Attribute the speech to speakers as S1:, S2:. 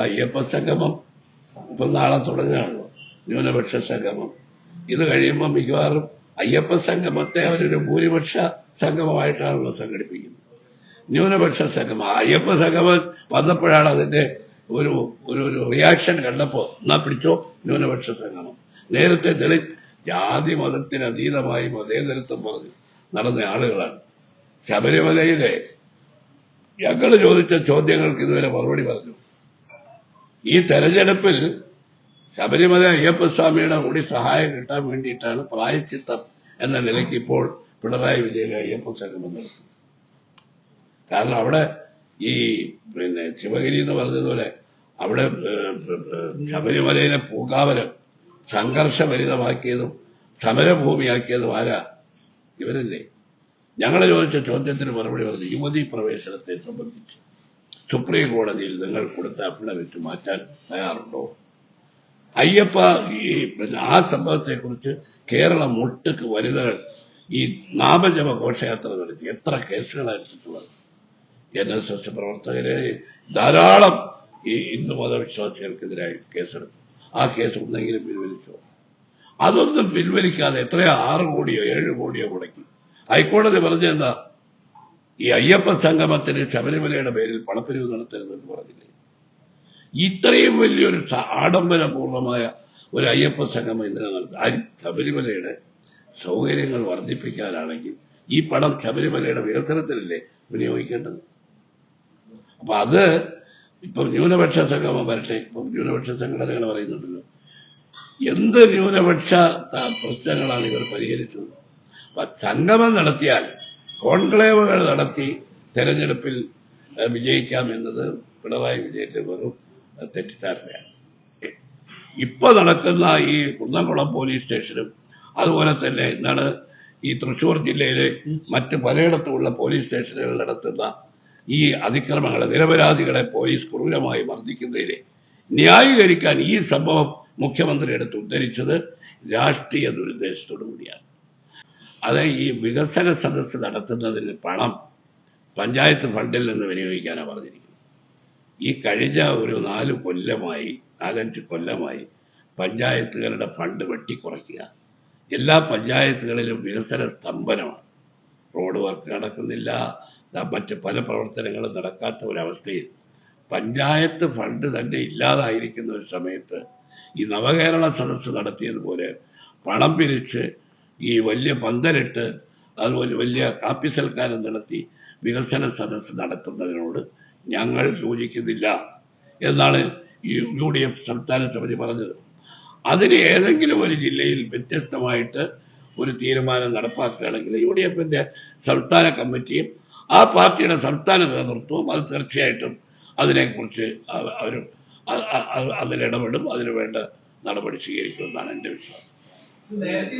S1: അയ്യപ്പ സംഗമം ഇപ്പൊ നാളെ തുടങ്ങുകയാണ്. ന്യൂനപക്ഷ സംഗമം. ഇത് കഴിയുമ്പോൾ മിക്കവാറും അയ്യപ്പ സംഗമത്തെ അവരൊരു ഭൂരിപക്ഷ സംഗമമായിട്ടാണല്ലോ സംഘടിപ്പിക്കുന്നത്. ന്യൂനപക്ഷ സംഗമം. അയ്യപ്പ സംഗമം വന്നപ്പോഴാണ് അതിന്റെ ഒരു ഒരു ഒരു റിയാക്ഷൻ കണ്ടപ്പോ എന്നാ പിടിച്ചോ? ന്യൂനപക്ഷ സംഗമം. നേരത്തെ ദളിത് ജാതി മതത്തിന് അതീതമായി മതേതരത്വം പറഞ്ഞ് നടന്ന ആളുകളാണ്. ശബരിമലയിലെ ഞങ്ങൾ ചോദിച്ച ചോദ്യങ്ങൾക്ക് ഇതുവരെ മറുപടി പറഞ്ഞു? ഈ തെരഞ്ഞെടുപ്പിൽ ശബരിമല അയ്യപ്പസ്വാമിയുടെ കൂടി സഹായം കിട്ടാൻ വേണ്ടിയിട്ടാണ് പ്രായച്ചിത്തം എന്ന നിലയ്ക്ക് ഇപ്പോൾ പിണറായി വിജയൻ അയ്യപ്പ സംഗമം നടത്തുന്നത്. കാരണം അവിടെ ഈ പിന്നെ ശിവഗിരി എന്ന് പറഞ്ഞതുപോലെ അവിടെ ശബരിമലയിലെ പൂങ്കാവനം സംഘർഷഭരിതമാക്കിയതും സമരഭൂമിയാക്കിയതും ആരാ? ഇവരല്ലേ? ഞങ്ങൾ ചോദിച്ച ചോദ്യത്തിന് മറുപടി പറഞ്ഞു യുവതി പ്രവേശനത്തെ സംബന്ധിച്ച്. സുപ്രീം കോടതിയിൽ നിങ്ങൾ കൊടുത്ത അഫിഡവിറ്റ് മാറ്റാൻ തയ്യാറുണ്ടോ? അയ്യപ്പ ഈ ആ സംഭവത്തെക്കുറിച്ച് കേരളം ഒട്ടുക്ക് വനിതകൾ ഈ നാമജപ ഘോഷയാത്ര നടത്തി എത്ര കേസുകളാണ് എടുത്തിട്ടുള്ളത് എൻ എസ് എസ് പ്രവർത്തകര് ധാരാളം ഈ ഹിന്ദു മതവിശ്വാസികൾക്കെതിരായി കേസെടുത്തു. ആ കേസ് ഒന്നെങ്കിലും പിൻവലിച്ചോ? അതൊന്നും പിൻവലിക്കാതെ എത്രയോ ആറ് കോടിയോ ഏഴ് കോടിയോ മുടക്കി. ഹൈക്കോടതി പറഞ്ഞെന്താ ഈ അയ്യപ്പ സംഗമത്തിന് ശബരിമലയുടെ പേരിൽ പണപ്പിരിവ് നടത്തരുതെന്ന് പറഞ്ഞില്ലേ? ഇത്രയും വലിയൊരു ആഡംബരപൂർണമായ ഒരു അയ്യപ്പ സംഗമം എന്തിനാ നടത്തുക ശബരിമലയുടെ സൗകര്യങ്ങൾ വർദ്ധിപ്പിക്കാനാണെങ്കിൽ ഈ പണം ശബരിമലയുടെ വികസനത്തിലല്ലേ വിനിയോഗിക്കേണ്ടത്? അപ്പൊ അത് ഇപ്പം ന്യൂനപക്ഷ സംഗമം വരട്ടെ. ഇപ്പം ന്യൂനപക്ഷ സംഘടനകൾ പറയുന്നുണ്ടല്ലോ. എന്ത് ന്യൂനപക്ഷ പ്രശ്നങ്ങളാണ് ഇവർ പരിഹരിച്ചത്? അപ്പൊ സംഗമം നടത്തിയാൽ കോൺക്ലേവുകൾ നടത്തി തെരഞ്ഞെടുപ്പിൽ വിജയിക്കാം എന്നത് പിണറായി വിജയന്റെ വെറും തെറ്റിദ്ധാരണയാണ്. ഇപ്പൊ നടക്കുന്ന ഈ കുന്നംകുളം പോലീസ് സ്റ്റേഷനും അതുപോലെ തന്നെ എന്താണ് ഈ തൃശൂർ ജില്ലയിലെ മറ്റ് പലയിടത്തുമുള്ള പോലീസ് സ്റ്റേഷനുകൾ നടത്തുന്ന ഈ അതിക്രമങ്ങളെ നിരപരാധികളെ പോലീസ് ക്രൂരമായി മർദ്ദിക്കുന്നതിനെ ന്യായീകരിക്കാൻ ഈ സംഭവം മുഖ്യമന്ത്രി എടുത്ത് ഉദ്ധരിച്ചത് രാഷ്ട്രീയ ദുരുദ്ദേശത്തോടു കൂടിയാണ് അത് ഈ വികസന സദസ്സ് നടത്തുന്നതിന് പണം പഞ്ചായത്ത് ഫണ്ടിൽ നിന്ന് വിനിയോഗിക്കാനാണ് പറഞ്ഞിരിക്കുന്നത്. ഈ കഴിഞ്ഞ ഒരു നാല് കൊല്ലമായി നാലഞ്ച് കൊല്ലമായി പഞ്ചായത്തുകളുടെ ഫണ്ട് വെട്ടിക്കുറയ്ക്കുക. എല്ലാ പഞ്ചായത്തുകളിലും വികസന സ്തംഭനമാണ്. റോഡ് വർക്ക് നടക്കുന്നില്ല. മറ്റ് പല പ്രവർത്തനങ്ങളും നടക്കാത്ത ഒരവസ്ഥയിൽ പഞ്ചായത്ത് ഫണ്ട് തന്നെ ഇല്ലാതായിരിക്കുന്ന ഒരു സമയത്ത് ഈ നവകേരള സദസ്സ് നടത്തിയതുപോലെ പണം പിരിച്ച് ഈ വലിയ പന്തലിട്ട് അതുപോലെ വലിയ കാപ്പി സൽക്കാരം നടത്തി വികസന സദസ് നടത്തുന്നതിനോട് ഞങ്ങൾ യോജിക്കുന്നില്ല എന്നാണ് ഈ യു ഡി എഫ് സംസ്ഥാന സമിതി പറഞ്ഞത്. അതിന് ഏതെങ്കിലും ഒരു ജില്ലയിൽ വ്യത്യസ്തമായിട്ട് ഒരു തീരുമാനം നടപ്പാക്കുകയാണെങ്കിൽ യു ഡി എഫിന്റെ സംസ്ഥാന കമ്മിറ്റിയും ആ പാർട്ടിയുടെ സംസ്ഥാന നേതൃത്വവും അത് തീർച്ചയായിട്ടും അതിനെക്കുറിച്ച് അവ- അവർ അതിലിടപെടും അതിന് വേണ്ട നടപടി സ്വീകരിക്കുമെന്നാണ് എന്റെ വിശ്വാസം.
S2: നേരത്തെ